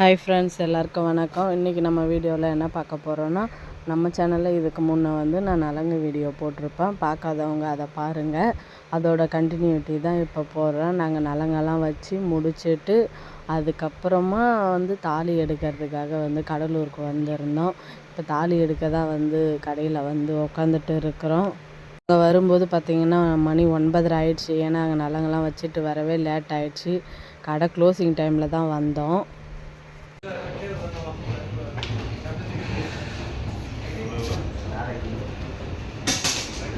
Hi friends எல்லாருக்கும் வணக்கம். இன்றைக்கி நம்ம வீடியோவில் என்ன பார்க்க போகிறோன்னா நம்ம சேனலில் இதுக்கு முன்னே வந்து நான் நலங்கு வீடியோ போட்டிருப்பேன். பார்க்காதவங்க அதை பாருங்கள் அதோட கண்டினியூட்டி தான் இப்போ போடுறேன். நாங்கள் நலங்கெல்லாம் வச்சு முடிச்சுட்டு அதுக்கப்புறமா வந்து தாலி எடுக்கிறதுக்காக வந்து கடலூருக்கு வந்திருந்தோம். இப்போ தாலி எடுக்க தான் வந்து கடையில் வந்து உக்காந்துட்டு இருக்கிறோம். அங்கே வரும்போது பார்த்திங்கன்னா மணி ஒன்பதரை ஆயிடுச்சு. ஏன்னா அங்கே நலங்கெல்லாம் வச்சுட்டு வரவே லேட் ஆயிடுச்சு. கடை க்ளோசிங் டைமில் தான் வந்தோம்.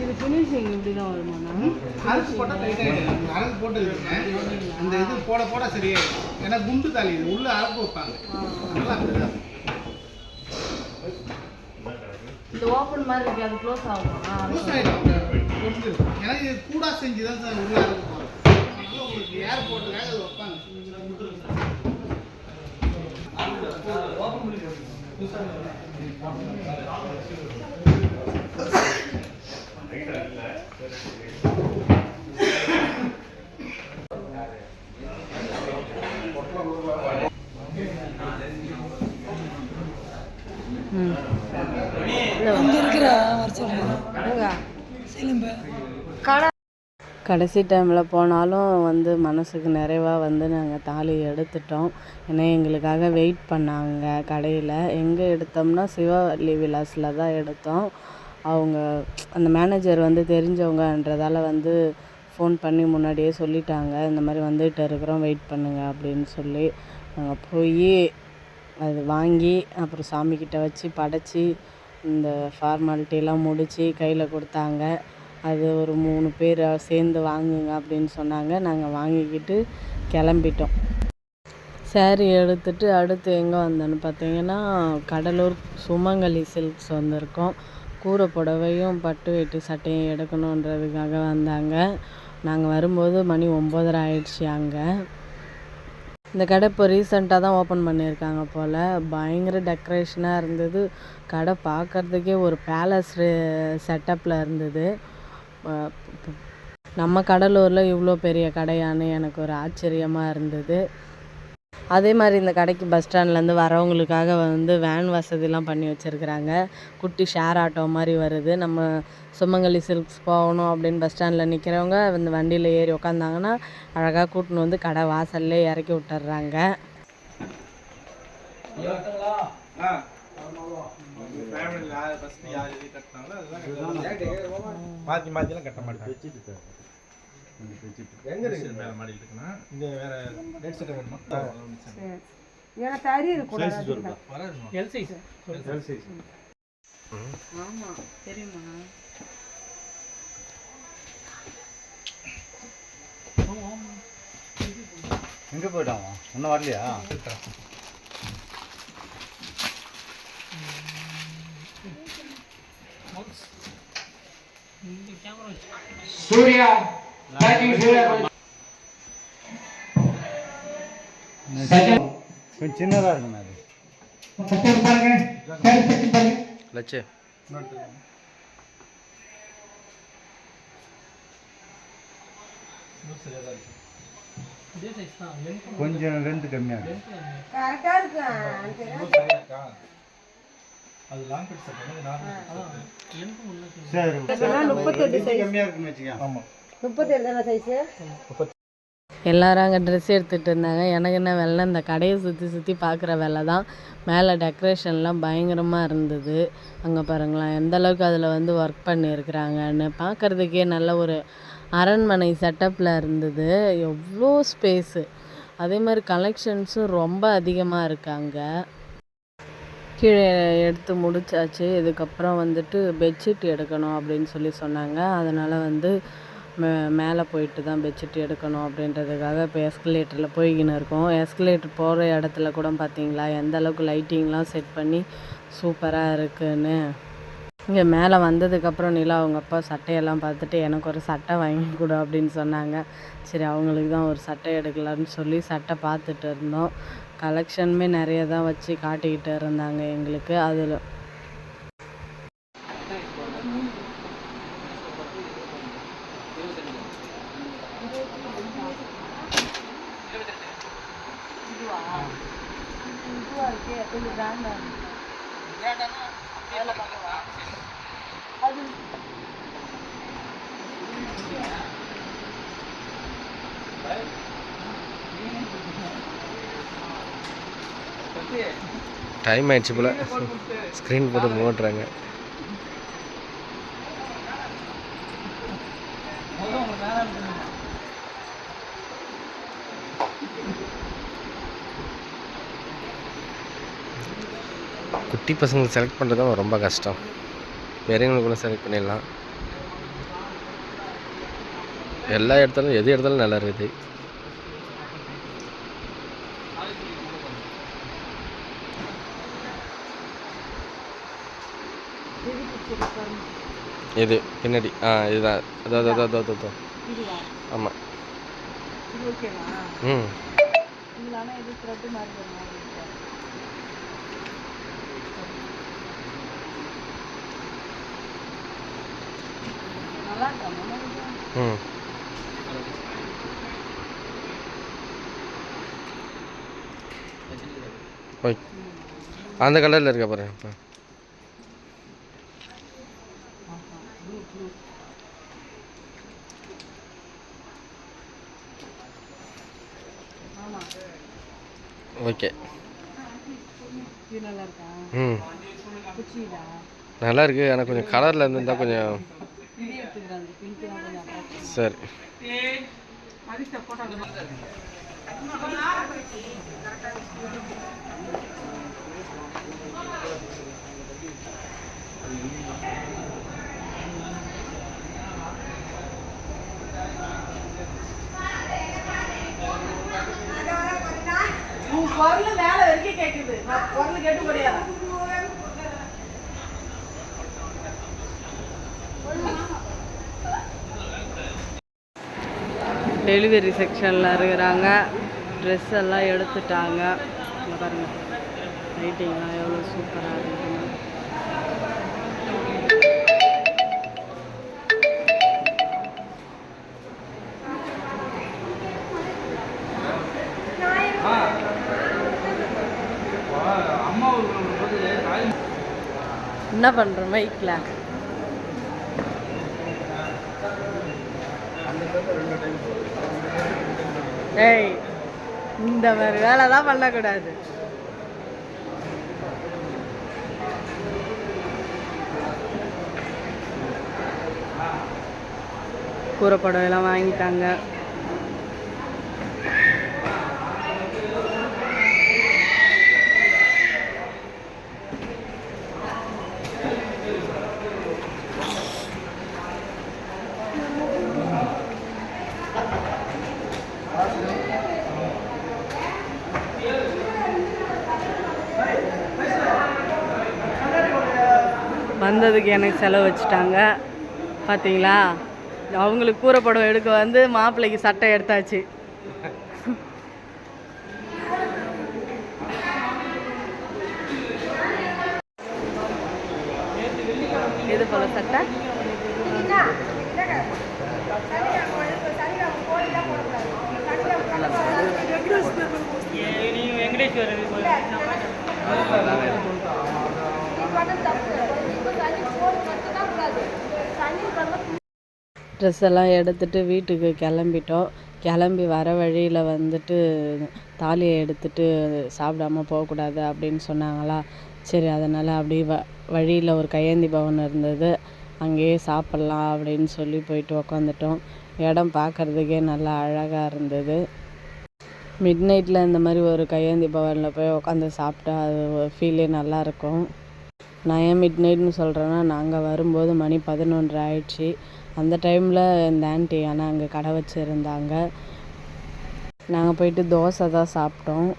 இது ஃபினிஷிங் இப்படி தான் வருமாண்ணா அரைச்சு போட்டால் டைட் ஆகிடும் அரைச்சு போட்டு அந்த இது போட போட சரியாயிடும். ஏன்னா குண்டு தாலி இது. உள்ள அரைப்பு வைப்பாங்க. நல்லா அப்படிதான் இந்த ஓப்பன் மாதிரி இருக்கு. அது க்ளோஸ் ஆகும்? க்ளோஸ் ஆகிடும் ஏன்னா இது கூடா செஞ்சு தான் சார் உள்ள அரைப்பு போகிறோம் அதனால உங்களுக்கு ஏர் போட்டுக்காக அது வைப்பாங்க. இங்கே இருக்கிற வர சொல்லுங்க சிலம்பு. கடை. கடைசி டைமில் போனாலும் வந்து மனசுக்கு நிறைவாக வந்து நாங்கள் தாலி எடுத்துட்டோம். ஏன்னா எங்களுக்காக வெயிட் பண்ணாங்க கடையில். எங்கே எடுத்தோம்னா சிவவல்லி விலாஸில் தான் எடுத்தோம். அவங்க அந்த மேனேஜர் வந்து தெரிஞ்சவங்கன்றதால வந்து ஃபோன் பண்ணி முன்னாடியே சொல்லிட்டாங்க. இந்த மாதிரி வந்துகிட்டு இருக்கிறோம் வெயிட் பண்ணுங்கள் அப்படின்னு சொல்லி. நாங்கள் போய் அது வாங்கி அப்புறம் சாமிக்கிட்ட வச்சு படைச்சி இந்த ஃபார்மாலிட்டிலாம் முடித்து கையில் கொடுத்தாங்க. அது ஒரு மூணு பேர் சேர்ந்து வாங்குங்க அப்படின்னு சொன்னாங்க. நாங்கள் வாங்கிக்கிட்டு கிளம்பிட்டோம். சேரீ எடுத்துட்டு அடுத்து எங்கே வந்தோன்னு பார்த்தீங்கன்னா கடலூர் சுமங்கலி சில்க்ஸ் வந்திருக்கோம். கூரை புடவையும் பட்டு வெட்டி சட்டையும் எடுக்கணுன்றதுக்காக வந்தாங்க. நாங்கள் வரும்போது மணி ஒம்பதரை ஆயிடுச்சு அங்கே. இந்த கடை இப்போ ரீசெண்டாக தான் ஓப்பன் பண்ணியிருக்காங்க போல். பயங்கர டெக்கரேஷனாக இருந்தது. கடை பார்க்குறதுக்கே ஒரு பேலஸ் செட்டப்பில் இருந்தது. நம்ம கடலூரில் இவ்வளோ பெரிய கடையான்னு எனக்கு ஒரு ஆச்சரியமாக இருந்தது. அதே மாதிரி இந்த கடைக்கு பஸ் ஸ்டாண்ட்லேருந்து வரவங்களுக்காக வந்து வேன் வசதிலாம் பண்ணி வச்சுருக்குறாங்க. குட்டி ஷேர் ஆட்டோ மாதிரி வருது. நம்ம சுமங்கலி சில்க்ஸ் போகணும் அப்படின்னு பஸ் ஸ்டாண்டில் நிற்கிறவங்க இந்த வண்டியில் ஏறி உக்காந்தாங்கன்னா அழகாக கூட்டின்னு வந்து கடை வாசல்லே இறக்கி விட்டுறாங்க. மாற்றி மாற்றிலாம் கட்ட மாட்டாங்க. எங்க இருக்கு. மேலே மாடி இருக்குன்னா இங்க வேற நெட் செட் வேணுமா? எனக்கு தறி இருக்கக்கூடாது எல் சைஸ் எல் சைஸ் தெரியுமா? எங்கே போயிட்டான் இன்னும் வரலையா? கொஞ்சம் சின்னதாக இருக்குண்ணா அது. லட்சு. கொஞ்சம் ரெண்டு இருக்கு. கரெக்டாக இருக்கு. அது லாங் கட் செட் சரி முப்பத்தெட்டு size. கம்மியாக இருக்குன்னு வச்சுக்கோங்க. ஆமாம் முப்பத்தேழு தானே சைஸு எல்லாரும் அங்கே ட்ரெஸ் எடுத்துகிட்டு இருந்தாங்க. எனக்கு என்ன வேலை இந்த கடையை சுற்றி சுற்றி பார்க்குற வேலை தான். மேலே டெக்கரேஷன்லாம் பயங்கரமாக இருந்தது. அங்கே பாருங்களேன் எந்த அளவுக்கு அதில் வந்து ஒர்க் பண்ணியிருக்கிறாங்கன்னு பார்க்குறதுக்கே நல்ல ஒரு அரண்மனை செட்டப்பில் இருந்தது. எவ்வளோ ஸ்பேஸு அதே மாதிரி கலெக்ஷன்ஸும் ரொம்ப அதிகமாக இருக்காங்க. கீழே எடுத்து முடிச்சாச்சு. இதுக்கப்புறம் வந்துட்டு பெட்ஷீட் எடுக்கணும் அப்படின்னு சொல்லி சொன்னாங்க. அதனால் வந்து மே மேலே போயிட்டு தான் பெட்ஷீட் எடுக்கணும் அப்படின்றதுக்காக இப்போ எஸ்கலேட்டரில் போய்கின்னு இருக்கோம். எஸ்கலேட்டர் போகிற இடத்துல கூட பார்த்தீங்களா எந்த அளவுக்கு லைட்டிங்லாம் செட் பண்ணி சூப்பராக இருக்குன்னு. இங்கே மேலே வந்ததுக்கப்புறம் நிலா அவங்க அப்பா சட்டையெல்லாம் பார்த்துட்டு எனக்கு ஒரு சட்டை வாங்கி கொடு அப்படின்னு சொன்னாங்க. சரி அவங்களுக்கு தான் ஒரு சட்டை எடுக்கலான்னு சொல்லி சட்டை பார்த்துட்டு இருந்தோம். கலெக்ஷனுமே நிறைய தான் வச்சு காட்டிக்கிட்டு இருந்தாங்க எங்களுக்கு. அதில் இருக்கே கொஞ்சம் கிராண்டாக டைம் ஆயிடுச்சு போல். ஸ்க்ரீன் போட்டு மூட்டுறாங்க குட்டி பசங்களை செலக்ட் பண்ணுறது தான் ரொம்ப கஷ்டம். பெரியவங்களுக்கு கூட செலக்ட் பண்ணிடலாம். எல்லா இடத்துலையும் எது இடத்துலையும் நல்லா இருக்குது. இது பின்னாடி. ஆ இதுதான். அதோ அதோ அதோ அதோ ஆமாம் ம் இதில் ஆனால் இது த்ரெட்டு மாதிரி ஒரு மாதிரி இருக்கு நல்லா இருக்கா மாமா? ம். ஓய். அந்த கலரில் இருக்கா பாருங்க இப்போ ஓகே. இது நல்லா இருக்கா? ம். நல்லா இருக்கு. ஆனால் கொஞ்சம் கலரில் இருந்திருந்தா கொஞ்சம் இது எடுத்துக்கிறேன் அந்த பிங்க் தான் கொஞ்சம் attract சரி. குரல் மேலே வரைக்கும் கேட்குது நான் குரல் கேட்டு முடியாது டெலிவரி செக்ஷனில் இருக்கிறாங்க. ட்ரெஸ் எல்லாம் எடுத்துட்டாங்க. இங்க பாருங்க. லைட்டிங்லாம் எவ்வளோ சூப்பராக இருக்குங்க என்ன பண்ணுற மைக்கில் ஏய் இந்த மாதிரி வேலை தான் பண்ணக்கூடாது. கூரைப்படம் எல்லாம் வாங்கிட்டாங்க. வந்ததுக்கு எனக்கு செலவு வச்சுட்டாங்க. பார்த்தீங்களா அவங்களுக்கு கூறப்படம் எடுக்க வந்து மாப்பிள்ளைக்கு சட்டை எடுத்தாச்சு. எது போல சட்டை? ட்ரெஸ் எல்லாம் எடுத்துகிட்டு வீட்டுக்கு கிளம்பிட்டோம். கிளம்பி வர வழியில் வந்துட்டு தாலியை எடுத்துட்டு சாப்பிடாம போகக்கூடாது அப்படின்னு சொன்னாங்களா? சரி அதனால் அப்படியே வ வழியில் ஒரு கையேந்தி பவன் இருந்தது. அங்கேயே சாப்பிட்லாம் அப்படின்னு சொல்லி போயிட்டு உக்காந்துட்டோம். இடம் பார்க்கறதுக்கே நல்லா அழகாக இருந்தது. மிட் நைட்டில் இந்த மாதிரி ஒரு கையேந்தி பவனில் போய் உட்காந்து சாப்பிட்டா அது ஃபீலே நல்லாயிருக்கும் நான் ஏன் மிட் நைட்னு சொல்கிறேன்னா நாங்கள் வரும்போது மணி பதினொன்று ஆயிடுச்சு. அந்த டைமில் இந்த ஆண்டி ஆனால் அங்கே கடை வச்சுருந்தாங்க. நாங்கள் போயிட்டு தோசை தான் சாப்பிட்டோம்.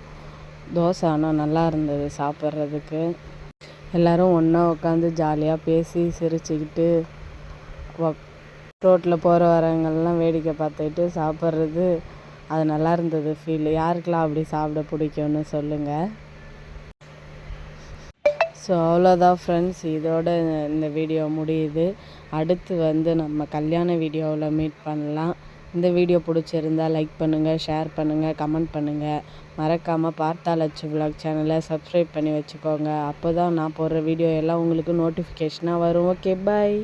தோசை ஆனால் நல்லா இருந்தது சாப்பிட்றதுக்கு. எல்லோரும் ஒன்றா உட்காந்து ஜாலியாக பேசி சிரிச்சுக்கிட்டு ரோட்டில் போகிற வரவங்கள்லாம் வேடிக்கை பார்த்துக்கிட்டு சாப்பிட்றது. அது நல்லா இருந்தது ஃபீல் யாருக்கெல்லாம் அப்படி சாப்பிட பிடிக்கும்னு சொல்லுங்கள் ஸோ அவ்வளோதான் ஃப்ரெண்ட்ஸ் இதோட இந்த வீடியோ முடியுது. அடுத்து வந்து நம்ம கல்யாண வீடியோவில் மீட் பண்ணலாம். இந்த வீடியோ பிடிச்சிருந்தா லைக் பண்ணுங்கள் ஷேர் பண்ணுங்கள் கமெண்ட் பண்ணுங்கள் மறக்காமல் பார்த்தாலச்சு விலாக் சேனலை சப்ஸ்கிரைப் பண்ணி வச்சுக்கோங்க. அப்போ தான் நான் போடுற வீடியோ எல்லாம் உங்களுக்கு நோட்டிஃபிகேஷனாக வரும். Okay bye